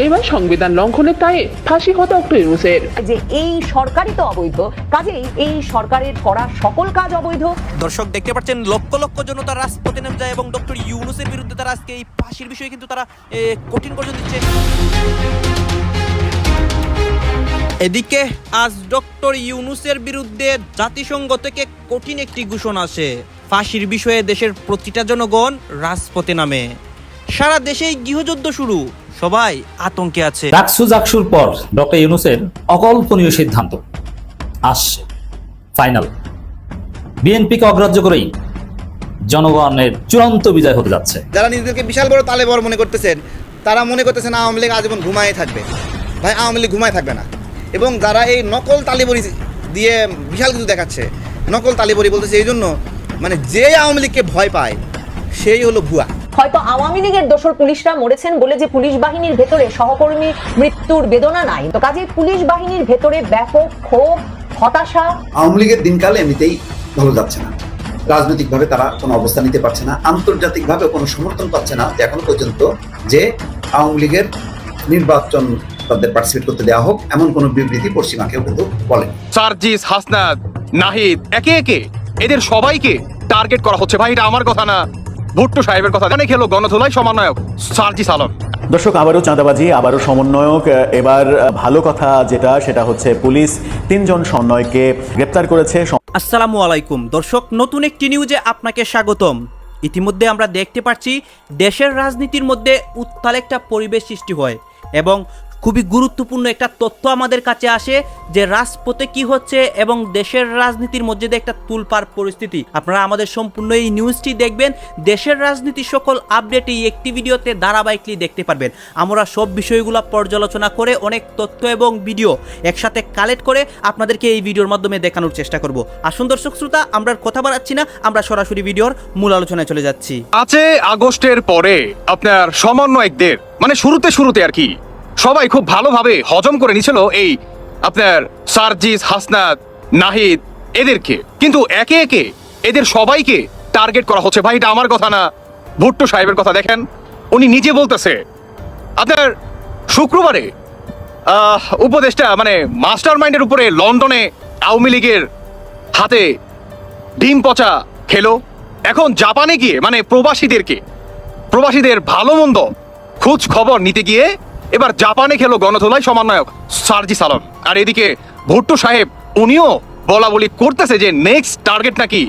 এবার সংবিধান লঙ্ঘনের দায়ে ফাঁসি হতো ডক্টর ইউনুসের। যে এই সরকারই তো অবৈধ কাজেই এই সরকারের করা সকল কাজ অবৈধ। দর্শক দেখতে পাচ্ছেন লক্ষ লক্ষ জনতা রাজপথে নেমে যায় এবং ডক্টর ইউনুসের বিরুদ্ধে তারা আজকে এই ফাঁসির বিষয়ে কিন্তু তারা কঠিন গর্জন দিচ্ছে। এদিকে আজ ডক্টর ইউনুসের বিরুদ্ধে জাতিসংঘ থেকে কঠিন একটি ঘোষণা আসে। ফাঁসির বিষয়ে দেশের প্রতিটা জনগণ রাজপথে নামে। সারা দেশেই গৃহযুদ্ধ শুরু। সবাই আতঙ্কে আছে। ডাকসু জাকসুর পর ডক্টর ইউনুসের অকল্পনীয় সিদ্ধান্ত। আসছে ফাইনাল। বিএনপিকে অগ্রাহ্য করেই জনগণের চূড়ান্ত বিজয় হতে যাচ্ছে। যারা নিজেদেরকে বিশাল বড় তালে বড় মনে করতেছেন তারা মনে করতেছেন আওয়ামী লীগ আজীবন ঘুমায় থাকবে। ভাই আওয়ামী লীগ ঘুমায় থাকবে না। এবং যারা এই নকল তালিবরি দিয়ে বিশাল কিছু দেখাচ্ছে নকল তালিবরি বলতেছে এই জন্য মানে যে আওয়ামী লীগকে ভয় পায় সেই হলো ভুয়া। হয়তো আওয়ামী লীগের দোসর পুলিশরা মরেছেন বলে যে পুলিশ বাহিনীর ভেতরে সহকর্মী মৃত্যুর বেদনা নাই। তো কাজে পুলিশ বাহিনীর ভেতরে ব্যাপক ক্ষোভ হতাশা। আওয়ামী লীগের দিনকাল এমনিতেই ভালো যাচ্ছে না। রাজনৈতিকভাবে তারা কোনো অবস্থান নিতে পারছে না আন্তর্জাতিকভাবে কোনো সমর্থন পাচ্ছে না। এখনও পর্যন্ত যে আওয়ামী লীগের নির্বাচন তাদের পার্টিসিপেট করতে দেওয়া হোক এমন কোনো বিবৃতি পশ্চিমা কেউ কিন্তু বলেন সার্জিস হাসনাদ নাহিদ একে একে এদের সবাইকে টার্গেট করা হচ্ছে। ভাই এটা আমার কথা না। ভুট্টো সাহেবের কথা জানে খেলো গণধোলাই সমন্বয়ক সার্জিস আলম দর্শক আবারও চাঁদাবাজি আবারও সমন্বয়ক। এবার ভালো কথা যেটা সেটা হচ্ছে পুলিশ। তিনজন সমন্বয়কে গ্রেপ্তার করেছে। আসসালামু আলাইকুম। দর্শক নতুন একটি নিউজে আপনাকে স্বাগতম। ইতিমধ্যে আমরা দেখতে পাচ্ছি দেশের রাজনীতির মধ্যে উত্তাল একটা পরিবেশ সৃষ্টি হয় এবং খুবই গুরুত্বপূর্ণ একটা তথ্য আমাদের কাছে আসে যে রাজপথে কি হচ্ছে এবং দেশের রাজনীতির মধ্যে একটা তুলপার পরিস্থিতি। আপনারা আমাদের সম্পূর্ণ এই নিউজটি দেখবেন। দেশের রাজনীতির সকল আপডেট এই একটি ভিডিওতে ধারাবাহিকলি দেখতে পারবেন। আমরা সব বিষয়গুলো পর্যালোচনা করে অনেক তথ্য এবং ভিডিও একসাথে কালেক্ট করে আপনাদেরকে এই ভিডিওর মাধ্যমে দেখানোর চেষ্টা করব। আসুন দর্শক শ্রোতা, আমরা কথা বাড়াচ্ছি না, আমরা সরাসরি ভিডিওর মূল আলোচনায় চলে যাচ্ছি। আছে আগস্টের পরে আপনার সমন্বয়কদের মানে শুরুতে শুরুতে আর কি সবাই খুব ভালোভাবে হজম করে নিছিল এই আপনার সার্জিস হাসনাদ নাহিদ এদেরকে। কিন্তু একে একে এদের সবাইকে টার্গেট করা হচ্ছে। ভাই এটা আমার কথা না। ভুট্টো সাহেবের কথা দেখেন। উনি নিজে বলতেছে আপনার শুক্রবারে আহ, উপদেষ্টা মানে মাস্টার মাইন্ডের উপরে লন্ডনে আওয়ামী লীগের হাতে ডিম পচা খেলো। এখন জাপানে গিয়ে মানে প্রবাসীদেরকে প্রবাসীদের ভালো মন্দ খোঁজ খবর নিতে গিয়ে এবার জাপানে খেলো গণধোলাই সমন্বয়ক সার্জি সালন। আর এদিকে ভুট্টো সাহেব, উনিও বলা বলি করতেছে যে নেক্সট টার্গেট নাকি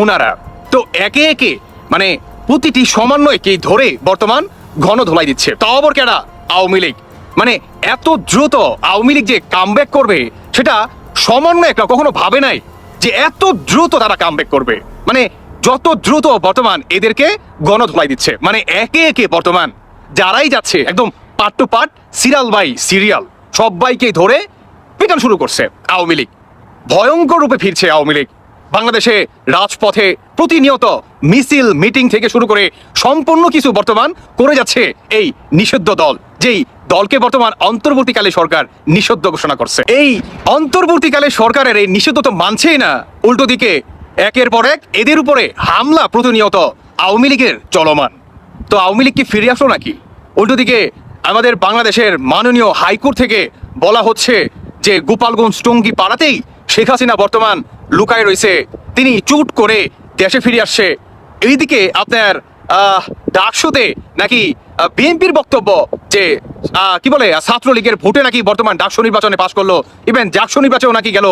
ওনারা। তো একে একে মানে প্রতিটি সমন্বয়কে ধরে বর্তমান গণধোলাই দিচ্ছে। তাও আবার কেডা? আওয়ামী লীগ। মানে এত দ্রুত আওয়ামী লীগ যে কামব্যাক করবে, সেটা সমন্বয়করা কখনো ভাবে নাই যে এত দ্রুত তারা কামব্যাক করবে। মানে যত দ্রুত বর্তমান এদেরকে গণধোলাই দিচ্ছে। মানে একে একে বর্তমান যারাই যাচ্ছে, একদম part to part serial by serial সবাইকে ধরে পিটান শুরু করছে আওয়ামী লীগ। ভয়ঙ্কর রূপে ফিরছে আওয়ামী লীগ। বাংলাদেশে রাজপথে প্রতিনিয়ত মিছিল, মিটিং থেকে শুরু করে সম্পূর্ণ কিছু বর্তমান করে যাচ্ছে এই নিষিদ্ধ দল, যেই দলকে বর্তমান অন্তর্বর্তীকালে সরকার নিষিদ্ধ ঘোষণা করছে। এই অন্তর্বর্তীকালে সরকারের এই নিষিদ্ধ তো মানছেই না। উল্টো দিকে, একের পর এক এদের উপরে হামলা প্রতিনিয়ত আওয়ামী লীগের চলমান। তো আওয়ামী লীগ কি ফিরে আসলো নাকি? উল্টো দিকে আমাদের বাংলাদেশের মাননীয় হাইকোর্ট থেকে বলা হচ্ছে যে গোপালগঞ্জ টঙ্গী পাড়াতেই শেখ হাসিনা বর্তমান লুকায় রয়েছে। তিনি চুট করে দেশে ফিরে আসছে। এইদিকে আপনার আহ, ডাকসুতে নাকি বিএনপির বক্তব্য যে কি বলে ছাত্রলীগের ভোটে নাকি বর্তমান ডাকসু নির্বাচনে পাশ করল ইভেন ডাকসু নির্বাচনেও নাকি গেল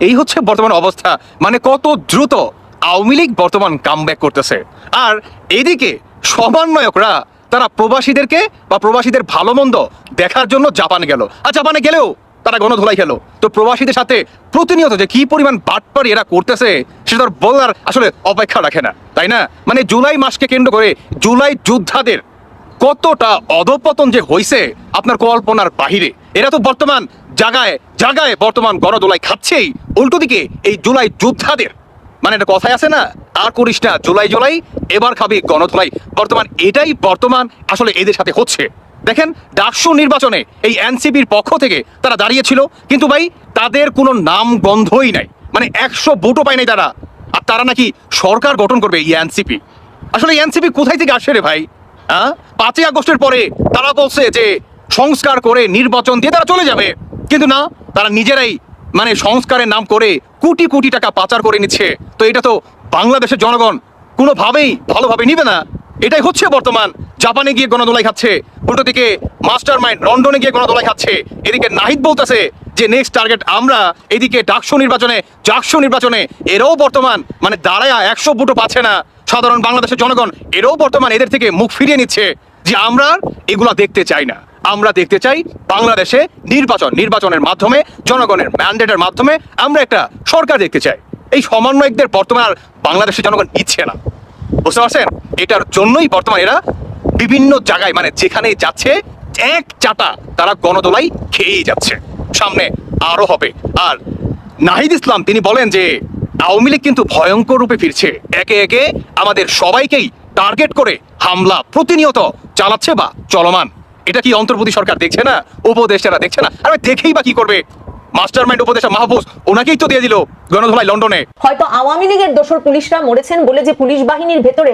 এই হচ্ছে বর্তমান অবস্থা। মানে কত দ্রুত আওয়ামী লীগ বর্তমান কামব্যাক করতেছে। আর এদিকে সমন্বয়করা তারা প্রবাসীদেরকে বা প্রবাসীদের ভালো মন্দ দেখার জন্য জাপান গেল। আর জাপানে গেলেও তারা গণধোলাই খেলো। তো প্রবাসীদের সাথে প্রতিনিয়ত যে কি পরিমাণ বাটপারি এরা করতেছে, সেটা বলার আসলে অপেক্ষা রাখে না। তাই না? মানে জুলাই মাসকে কেন্দ্র করে জুলাই যোদ্ধাদের কতটা অধপতন যে হয়েছে আপনার কল্পনার বাহিরে। এরা তো বর্তমান জায়গায় জায়গায় বর্তমান গণদোলাই খাচ্ছেই। উল্টো দিকে এই জুলাই যোদ্ধাদের মানে একটা কথাই আছে না আর করিস না, জুলাই জুলাই, এবার খাবি গণধোলাই। বর্তমান এটাই বর্তমান, আসলে এদের সাথে হচ্ছে। দেখেন, ডাকসু নির্বাচনে এই এনসিপির পক্ষ থেকে তারা দাঁড়িয়েছিল, কিন্তু ভাই, তাদের কোনো নাম গন্ধই নাই। মানে একশো ভোটও পায় নাই তারা। আর তারা নাকি সরকার গঠন করবে এই এনসিপি। আসলে এনসিপি কোথায় থেকে আসে রে ভাই? হ্যাঁ পাঁচই আগস্টের পরে তারা বলছে যে সংস্কার করে নির্বাচন দিয়ে তারা চলে যাবে। কিন্তু না, তারা নিজেরাই মানে সংস্কারের নাম করে কোটি কোটি টাকা পাচার করে নিচ্ছে। তো এটা তো বাংলাদেশের জনগণ কোনোভাবেই ভালোভাবে নিবে না। এটাই হচ্ছে বর্তমান। জাপানে গিয়ে গণদোলাই খাচ্ছে। উল্টো দিকে মাস্টার মাইন্ড লন্ডনে গিয়ে গণদোলাই খাচ্ছে। এদিকে নাহিদ বলতেছে যে, নেক্সট টার্গেট আমরা এদিকে ডাকসু নির্বাচনে জাকসু নির্বাচনে। এরাও বর্তমান মানে দাঁড়ায়া একশো বুটো পাচ্ছে না। সাধারণ বাংলাদেশের জনগণ এরাও বর্তমান এদের থেকে মুখ ফিরিয়ে নিচ্ছে যে, আমরা এগুলা দেখতে চাই না। আমরা দেখতে চাই বাংলাদেশে নির্বাচন, নির্বাচনের মাধ্যমে, জনগণের ম্যান্ডেটের মাধ্যমে আমরা একটা সরকার দেখতে চাই। এই সমন্বয়কদের বর্তমান আর বাংলাদেশের জনগণ নিচ্ছে না। বুঝতে পারছেন? এটার জন্যই বর্তমান এরা বিভিন্ন জায়গায় মানে যেখানে যাচ্ছে, এক চাটা তারা গণদোলাই খেয়েই যাচ্ছে। সামনে আরও হবে। আর নাহিদ ইসলাম, তিনি বলেন যে, আওয়ামী লীগ কিন্তু ভয়ঙ্কর রূপে ফিরছে। একে একে আমাদের সবাইকেই টার্গেট করে হামলা প্রতিনিয়ত চালাচ্ছে বা চলমান। এটা কি অন্তর্বর্তী সরকার দেখছে না? উপদেষ্টারা দেখছে না? আরে দেখেই বা কি করবে?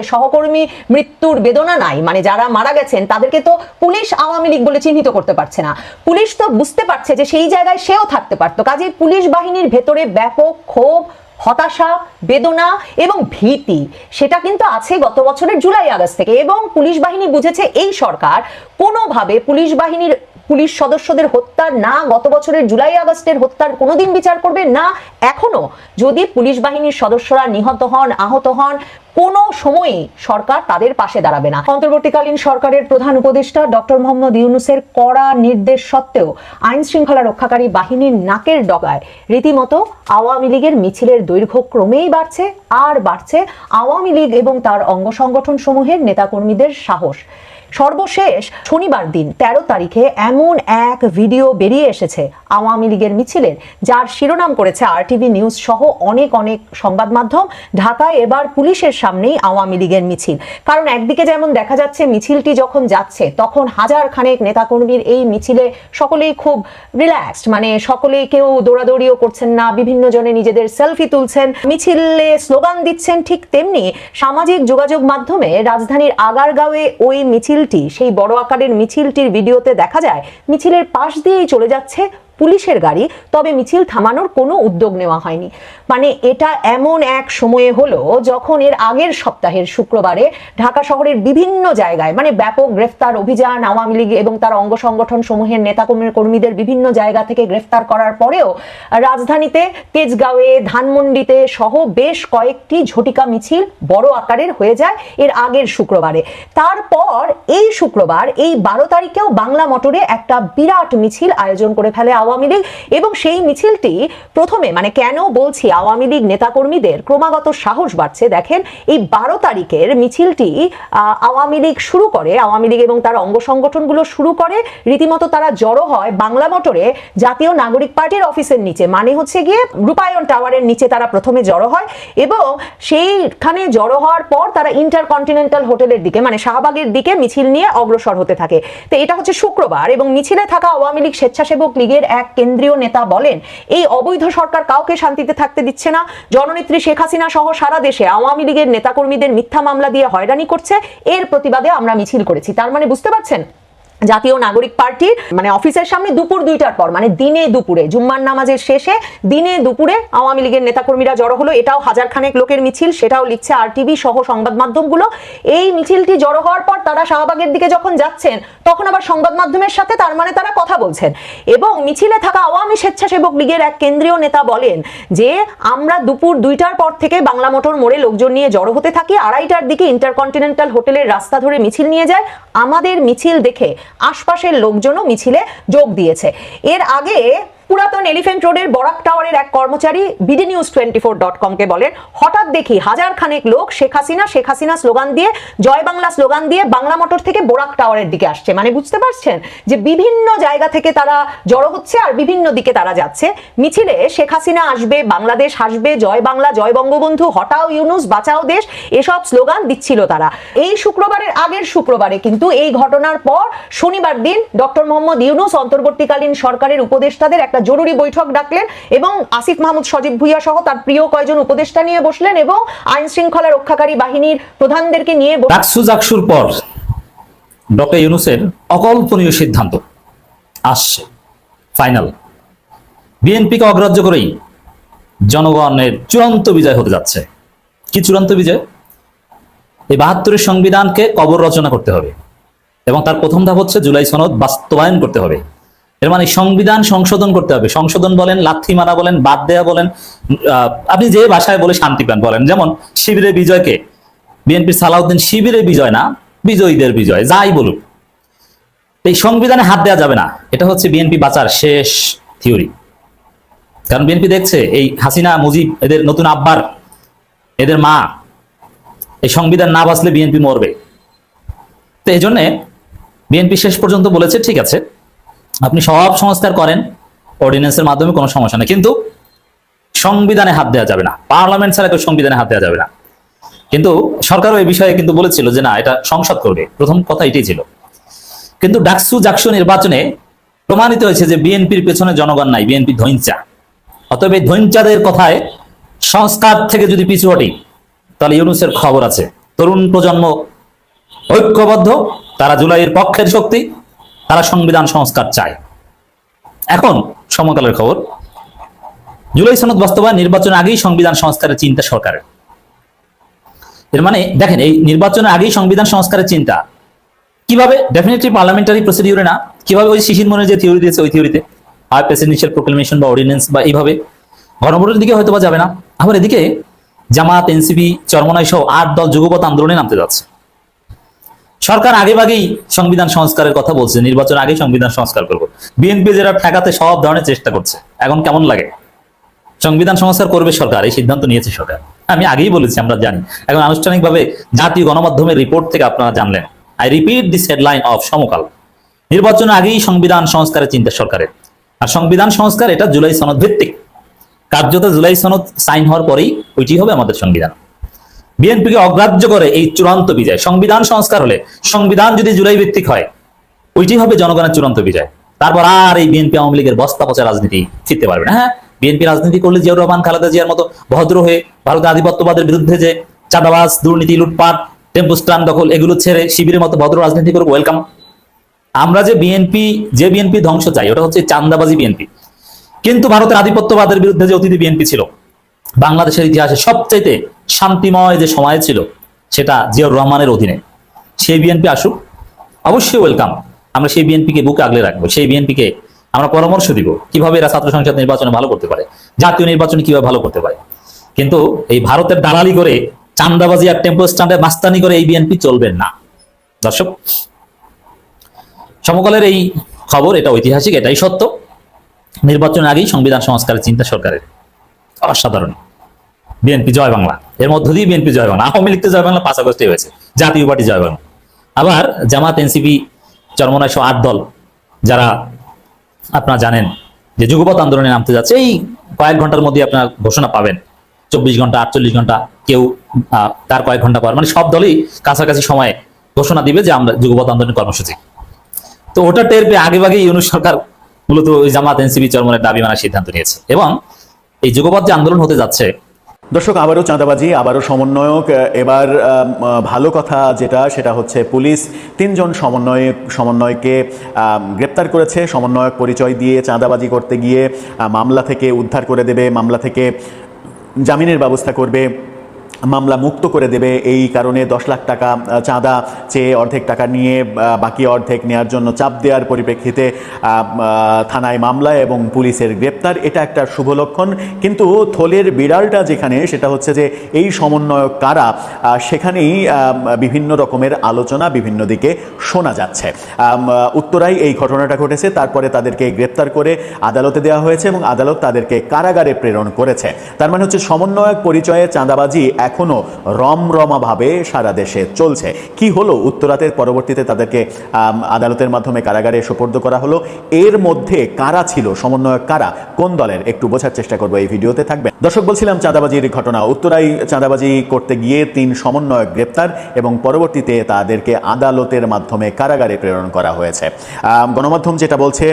সহকর্মী মৃত্যুর বেদনা নাই। মানে যারা মারা গেছেন, তাদেরকে তো পুলিশ আওয়ামী লীগ বলে চিহ্নিত করতে পারছে না। পুলিশ তো বুঝতে পারছে যে সেই জায়গায় সেও থাকতে পারতো। পুলিশ বাহিনীর ভেতরে ব্যাপক ক্ষোভ, হতাশা, বেদনা এবং ভীতি, সেটা কিন্তু আছে গত বছরের জুলাই আগস্ট থেকে। এবং পুলিশ বাহিনী বুঝেছে এই সরকার কোনোভাবে পুলিশ বাহিনীর পুলিশ সদস্যদের হত্যার না, গত বছরের জুলাই আগস্টের হত্যার কোনোদিন বিচার করবে না, এখনও যদি পুলিশ বাহিনীর সদস্যরা নিহত হন, আহত হন, কোনো সময়ই সরকার তাদের পাশে দাঁড়াবে না। অন্তর্বর্তীকালীন সরকারের প্রধান উপদেষ্টা ডক্টর মোহাম্মদ ইউনুসের কড়া নির্দেশ সত্ত্বেও আইন শৃঙ্খলা রক্ষাকারী বাহিনীর নাকের ডগায় রীতিমতো আওয়ামী লীগের মিছিলের দৈর্ঘ্য ক্রমেই বাড়ছে, আর বাড়ছে আওয়ামী লীগ এবং তার অঙ্গ সংগঠন সমূহের নেতাকর্মীদের সাহস। সর্বশেষ শনিবার দিন ১৩ তারিখে এমন এক ভিডিও বেরিয়ে এসেছে আওয়ামী লীগের মিছিলের, যার শিরোনাম করেছে আরটিভি নিউজ সহ অনেক অনেক সংবাদ মাধ্যম। ঢাকায় এবার পুলিশের সামনেই আওয়ামী লীগের মিছিল। কারণ একদিকে যেমন দেখা যাচ্ছে মিছিলটি যখন যাচ্ছে, তখন হাজার খানেক নেতাকর্মীর এই মিছিলে সকলেই খুব রিল্যাক্সড মানে সকলেই কেউ দৌড়াদৌড়িও করছেন না, বিভিন্ন জনে নিজেদের সেলফি তুলছেন। মিছিলে স্লোগান দিচ্ছেন ঠিক তেমনি সামাজিক যোগাযোগ মাধ্যমে রাজধানীর আগারগাঁওয়ে ওই মিছিলটি সেই বড় আকারের মিছিলটির ভিডিওতে দেখা যায় মিছিলের পাশ দিয়েই চলে যাচ্ছে পুলিশের গাড়ি, তবে মিছিল থামানোর কোনো উদ্যোগ নেওয়া হয়নি। মানে এটা এমন এক সময়ে হলো যখন এর আগের সপ্তাহের শুক্রবারে ঢাকা শহরের বিভিন্ন জায়গায় মানে ব্যাপক গ্রেফতার অভিযান, আওয়ামী লীগ এবং তার অঙ্গ সংগঠন সমূহের নেতাকর্মীর কর্মীদের বিভিন্ন জায়গা থেকে গ্রেফতার করার পরেও রাজধানীতে তেজগাঁওয়ে, ধানমন্ডিতে সহ বেশ কয়েকটি ঝটিকা মিছিল বড় আকারের হয়ে যায় এর আগের শুক্রবারে। তারপর এই শুক্রবার, এই বারো তারিখেও বাংলা মোটরে একটা বিরাট মিছিল আয়োজন করে ফেলে আওয়ামী লীগ এবং সেই মিছিলটি প্রথমে মানে কেন বলছি আওয়ামী লীগ নেতাকর্মীদের ক্রমাগত সাহস বাড়ছে, দেখেন এই বারো তারিখের মিছিলটি আওয়ামী লীগ শুরু করে, আওয়ামী লীগ এবং তার অঙ্গ সংগঠনগুলো শুরু করে, রীতিমতো তারা জড়ো হয় বাংলা মোটরে জাতীয় নাগরিক পার্টির অফিসের নিচে মানে হচ্ছে গিয়ে রূপায়ণ টাওয়ারের নিচে তারা প্রথমে জড়ো হয় এবং সেইখানে জড়ো হওয়ার পর তারা ইন্টারকন্টিনেন্টাল হোটেলের দিকে মানে শাহবাগের দিকে মিছিল নিয়ে অগ্রসর হতে থাকে। তো এটা হচ্ছে শুক্রবার এবং মিছিলে থাকা আওয়ামী লীগ স্বেচ্ছাসেবক লীগের এক কেন্দ্রীয় নেতা বলেন, এই অবৈধ সরকার কাউকে শান্তিতে থাকতে দিচ্ছে না। জননেত্রী শেখ হাসিনা সহ সারা দেশে আওয়ামী লীগের নেতাকর্মীদের মিথ্যা মামলা দিয়ে হয়রানি করছে। এর প্রতিবাদে আমরা মিছিল করেছি। তার মানে বুঝতে পারছেন? জাতীয় নাগরিক পার্টির মানে অফিসের সামনে দুপুর দুইটার পর মানে দিনে দুপুরে, জুম্মার নামাজের শেষে দিনে দুপুরে আওয়ামী লীগের নেতাকর্মীরা জড়ো হলো। এটাও হাজার খানেক লোকের মিছিল, সেটাও লিখছে আরটিভি সহ সংবাদ মাধ্যমগুলো। এই মিছিলটি জড়ো হওয়ার পর তারা শাহবাগের দিকে যখন যাচ্ছেন, তখন আবার সংবাদ মাধ্যমের সাথে তার মানে তারা কথা বলছেন। এবং মিছিলে থাকা আওয়ামী স্বেচ্ছাসেবক লীগের এক কেন্দ্রীয় নেতা বলেন যে, আমরা দুপুর দুইটার পর থেকে বাংলা মোটর মোড়ে লোকজন নিয়ে জড়ো হতে থাকি। আড়াইটার দিকে ইন্টারকন্টিনেন্টাল হোটেলের রাস্তা ধরে মিছিল নিয়ে যায়। আমাদের মিছিল দেখে আশপাশের লোকজনও মিছিলে যোগ দিয়েছে। এর আগে পুরাতন এলিফেন্ট রোডের বরাক টাওয়ারের এক কর্মচারী BD news twenty four dot কমকে বলেন, হঠাৎ দেখি হাজার খানেক লোক শেখ হাসিনা শেখ হাসিনা স্লোগান দিয়ে, জয় বাংলা স্লোগান দিয়ে বাংলা মোটর থেকে বোরাক টাওয়ারের দিকে আসছে। মানে বুঝতে পারছেন যে বিভিন্ন জায়গা থেকে তারা জড়ো হচ্ছে আর বিভিন্ন দিকে তারা যাচ্ছে। মিছিলে শেখ হাসিনা আসবে, বাংলাদেশ আসবে জয় বাংলা, জয় বঙ্গবন্ধু, হটাও ইউনুস, বাঁচাও দেশ, এসব স্লোগান দিচ্ছিল তারা। এই শুক্রবারের আগের শুক্রবারে কিন্তু এই ঘটনার পর শনিবার দিন ডক্টর মোহাম্মদ ইউনুস অন্তর্বর্তীকালীন সরকারের উপদেষ্টাদের একটা জরুরি বৈঠক ডাকলেন এবং আসিফ মাহমুদ সজীব ভুইয়া সহ তার প্রিয় কয়েকজন উপদেষ্টা নিয়ে বসলেন এবং আইন শৃঙ্খলা রক্ষাকারী বাহিনীর প্রধানদেরকে নিয়ে ডাকসু পর ডক্টর ইউনুসের অকল্পনীয় সিদ্ধান্ত আসছে, ফাইনাল। বিএনপিকে অগ্রাহ্য করেই জনগণের চূড়ান্ত বিজয় হতে যাচ্ছে। কি চূড়ান্ত বিজয়? এই বাহাত্তরের সংবিধানকে কবর রচনা করতে হবে এবং তার প্রথম ধাপ হচ্ছে জুলাই সনদ বাস্তবায়ন করতে হবে। এর মানে সংবিধান সংশোধন করতে হবে। সংশোধন বলেন, লাথি মারা বলেন, বাদ দেয়া বলেন আপনি যে ভাষায় বলে শান্তি পান বলেন, যেমন শিবিরে বিজয়কে বিএনপি সালাউদ্দিন শিবিরে বিজয় না, বিজয়ীদের বিজয়, যাই বলুক। এই সংবিধানে হাত দেওয়া যাবে না, এটা হচ্ছে বিএনপি বাঁচার শেষ থিওরি। কারণ বিএনপি দেখছে, এই হাসিনা, মুজিব, এদের নতুন আব্বার, এদের মা, এই সংবিধান না বাঁচলে বিএনপি মরবে। তো এই জন্যে বিএনপি শেষ পর্যন্ত বলেছে, ঠিক আছে আপনি সব সংস্কার করেন অর্ডিন্যান্সের মাধ্যমে কোনো সমস্যা নেই। কিন্তু সংবিধানে হাত দেওয়া যাবে না। পার্লামেন্ট ছাড়া কেউ সংবিধানে হাত দেওয়া যাবে না। কিন্তু সরকারও এই বিষয়ে কিন্তু বলেছিল যে না, এটা সংসদ করবে। প্রথম কথা এটাই ছিল। কিন্তু ডাকসু জাকসু নির্বাচনে প্রমাণিত হয়েছে যে বিএনপির পেছনে জনগণ নাই, বিএনপি ধৈঞ্চা অতএব এই ধৈঞ্চাদের কথায় সংস্কার থেকে যদি পিছু হটি, তাহলে ইউনুসের খবর আছে। তরুণ প্রজন্ম ঐক্যবদ্ধ, তারা জুলাইয়ের পক্ষের শক্তি তারা সংবিধান সংস্কার চায়। এখন সমকালের খবর। জুলাই সনদ বাস্তবায়ন নির্বাচনের আগেই সংবিধান সংস্কারের চিন্তা সরকারের। এর মানে দেখেন, এই নির্বাচনের আগেই সংবিধান সংস্কারের চিন্তা। কীভাবে ডেফিনেটলি পার্লামেন্টারি প্রসিডিউরে না, কীভাবে ওই শিশির মনে যে থিওরি দিয়েছে, ওই থিওরিতে আর প্রেসিডেন্সিয়াল প্রোক্লেমেশন বা অর্ডিন্যান্স বা এইভাবে গণভোটের দিকে হয়তো বা যাবে না। আবার এদিকে জামাত এনসিপি, চরমনাই সহ আট দল যুগপথ আন্দোলনে নামতে যাচ্ছে। সরকার আগে আগেই সংবিধান সংস্কারের কথা বলছে, নির্বাচন আগেই সংবিধান সংস্কার করব। বিএনপি যেটা ঠেকাতে সব ধরনের চেষ্টা করছে, এখন কেমন লাগে? সংবিধান সংস্কার করবে সরকার, এই সিদ্ধান্ত নিয়েছে সরকার। আমি আগেই বলেছি, আমরা জানি। এখন আনুষ্ঠানিকভাবে জাতীয় গণমাধ্যমের রিপোর্ট থেকে আপনারা জানলেন I repeat this headline of Samakal. নির্বাচন আগেই সংবিধান সংস্কারের চিন্তা সরকারের। আর সংবিধান সংস্কার এটা জুলাই সনদ ভিত্তিক। কার্যত জুলাই সনদ সাইন হওয়ার পরেই ওইটি হবে আমাদের সংবিধান। বিএনপিকে অগ্রাহ্য করে এই চূড়ান্ত বিজয়। সংবিধান সংস্কার হলে সংবিধান যদি জুলাই ভিত্তিক হয় ওইটি হবে জনগণের চূড়ান্ত বিজয়। তারপর আর এই বিএনপি আওয়ামী লীগের বস্তা পচা রাজনীতি ফিরতে পারবে না। হ্যাঁ বিএনপি রাজনীতি করলে জিয়াউর রহমান, খালেদা জিয়ার মতো ভদ্র হয়ে ভারতের আধিপত্যবাদের বিরুদ্ধে যে চাঁদাবাজ, দুর্নীতি, লুটপাট, টেম্পু স্ট্যান্ড দখল এগুলো ছেড়ে শিবিরের মতো ভদ্র রাজনীতি করব ওয়েলকাম আমরা যে বিএনপি যে বিএনপি ধ্বংস চাই, ওটা হচ্ছে চান্দাবাজি বিএনপি। কিন্তু ভারতের আধিপত্যবাদের বিরুদ্ধে যে অতীতে বিএনপি ছিল বাংলাদেশের ইতিহাসে সবচাইতে শান্তিময় যে সময় ছিল, সেটা জিয়াউর রহমানের অধীনে। সেই বিএনপি আসুক, অবশ্যই ওয়েলকাম আমরা সেই বিএনপিকে বুকে আগলে রাখব, সেই বিএনপিকে আমরা পরামর্শ দিব কীভাবে এরা ছাত্র সংসদ নির্বাচনে ভালো করতে পারে, জাতীয় নির্বাচনে কীভাবে ভালো করতে পারে। কিন্তু এই ভারতের দালালি করে, চান্দাবাজি আর টেম্পো স্ট্যান্ডে মাস্তানি করে এই বিএনপি চলবে না। দর্শক, সমকালের এই খবর, এটা ঐতিহাসিক, এটাই সত্য। নির্বাচনের আগেই সংবিধান সংস্কারের চিন্তা সরকারের। অসাধারণ। বিএনপি জয় বাংলা। এর মধ্য দিয়ে বিএনপি জয় বাংলা। আওয়ামী লীগ তো জয় বাংলা, পাঁচ আগস্টে হয়েছে। জাতীয় পার্টি জয় বাংলা। আবার জামাত, এনসিপি চরমনায় সহ আট দল, যারা আপনারা জানেন যে যুগপৎ আন্দোলনে নামতে যাচ্ছে, এই কয়েক ঘণ্টার মধ্যে আপনারা ঘোষণা পাবেন। চব্বিশ ঘণ্টা, আটচল্লিশ ঘণ্টা, কেউ তার কয়েক ঘণ্টা পর মানে সব দলই কাছাকাছি সময়ে ঘোষণা দিবে যে আমরা যুগপৎ আন্দোলনের কর্মসূচি। তো ওটা টের পেয়ে আগে ভাগে ইউনুস সরকার মূলত ওই জামাত, এনসিপি চরমনের দাবি মানার সিদ্ধান্ত নিয়েছে। এবং এই যুগপৎ যে আন্দোলন হতে যাচ্ছে দর্শক, আবারও চাঁদাবাজি, আবারও সমন্বয়ক এবার ভালো কথা যেটা, সেটা হচ্ছে পুলিশ। তিনজন সমন্বয়ক সমন্বয়কে গ্রেপ্তার করেছে। সমন্বয়ক পরিচয় দিয়ে চাঁদাবাজি করতে গিয়ে মামলা থেকে উদ্ধার করে দেবে। মামলা থেকে জামিনের ব্যবস্থা করবে। মামলা মুক্ত করে দেবে। এই কারণে দশ লাখ টাকা চাঁদা চেয়ে অর্ধেক টাকা নিয়ে বাকি অর্ধেক নেওয়ার জন্য চাপ দেওয়ার পরিপ্রেক্ষিতে থানায় মামলা এবং পুলিশের গ্রেপ্তার। এটা একটা শুভ লক্ষণ। কিন্তু থলের বিড়ালটা যেখানে, সেটা হচ্ছে যে এই সমন্বয়ক কারা সেখানেই বিভিন্ন রকমের আলোচনা বিভিন্ন দিকে শোনা যাচ্ছে। উত্তরায় এই ঘটনাটা ঘটেছে। তারপরে তাদেরকে গ্রেপ্তার করে আদালতে দেওয়া হয়েছে এবং আদালত তাদেরকে কারাগারে প্রেরণ করেছে। তার মানে হচ্ছে সমন্বয়ক পরিচয়ে চাঁদাবাজি এখনও রমরমাভাবে সারা দেশে চলছে। কি হলো? উত্তরাতের পরবর্তীতে তাদেরকে আদালতের মাধ্যমে কারাগারে সোপর্দ করা হলো। এর মধ্যে কারা ছিল? সমন্বয়ক কারা? কোন দলের? একটু বোঝার চেষ্টা করব এই ভিডিওতে থাকবে। দর্শক, বলছিলাম চাঁদাবাজির ঘটনা। উত্তরায় চাঁদাবাজি করতে গিয়ে তিন সমন্বয়ক গ্রেপ্তার এবং পরবর্তীতে তাদেরকে আদালতের মাধ্যমে কারাগারে প্রেরণ করা হয়েছে। গণমাধ্যম যেটা বলছে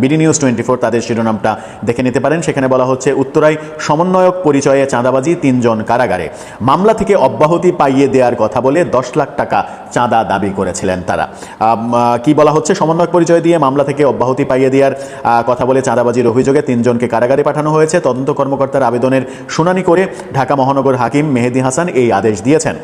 বিডি নিউজ টোয়েন্টি ফোর তাদের শিরোনামটা দেখে নিতে পারেন। সেখানে বলা হচ্ছে, উত্তরায় সমন্বয়ক পরিচয়ে চাঁদাবাজি তিনজন কারাগারে। মামলা থেকে অব্যাহতি পাইয়ে দেওয়ার কথা বলে দশ লাখ টাকা চাঁদা দাবি করেছিলেন তারা। কি বলা হচ্ছে? সমন্বয়ক পরিচয় দিয়ে মামলা থেকে অব্যাহতি পাইয়ে দেওয়ার কথা বলে চাঁদাবাজির অভিযোগে তিনজনকে কারাগারে পাঠানো হয়েছে। তদন্ত কর্মকর্তার আবেদনের শুনানি করে ঢাকা মহানগর হাকিম মেহেদি হাসান এই আদেশ দিয়েছেন।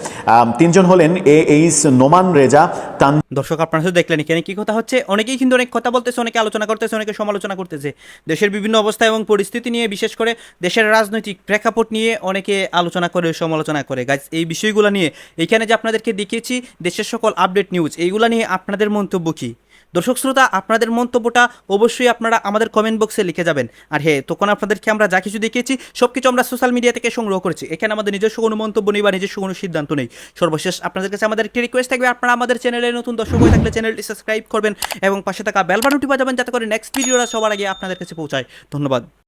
তিনজন হলেন এ এইচ নোমান রেজা, তান দর্শক, আপনারা দেখলেন এখানে কি কথা হচ্ছে। অনেকেই কিন্তু অনেক কথা বলতেছে, অনেকে আলোচনা করতেছে, অনেকে সমালোচনা করতেছে। দেশের বিভিন্ন অবস্থা এবং পরিস্থিতি নিয়ে বিশেষ করে দেশের রাজনৈতিক প্রেক্ষাপট নিয়ে অনেকে আলোচনা করে সমালোচনা করে। গাইজ এই বিষয়গুলো নিয়ে এখানে যে আপনাদেরকে দেখিয়েছি দেশের সকল আপডেট নিউজ এইগুলো নিয়ে আপনাদের মন্তব্য কী? দর্শক শ্রোতা, আপনাদের মন্তব্যটা অবশ্যই আপনারা আমাদের কমেন্ট বক্সে লিখে যাবেন। আর হ্যাঁ তখন আপনাদেরকে আমরা যা কিছু দেখিয়েছি সব কিছু আমরা সোশ্যাল মিডিয়া থেকে সংগ্রহ করেছি। এখানে আমাদের নিজস্ব কোনো মন্তব্য নেই বা নিজস্ব কোনো সিদ্ধান্ত নেই। সর্বশেষ আপনাদের কাছে আমাদের একটি রিকোয়েস্ট থাকবে, আপনারা আমাদের চ্যানেলে নতুন দর্শক হয়ে থাকলে চ্যানেলটি সাবস্ক্রাইব করবেন এবং পাশে থাকা বেল বাটনটি বাজাবেন, যাতে করে নেক্সট ভিডিওটা সবার আগে আপনাদের কাছে পৌঁছায়। ধন্যবাদ।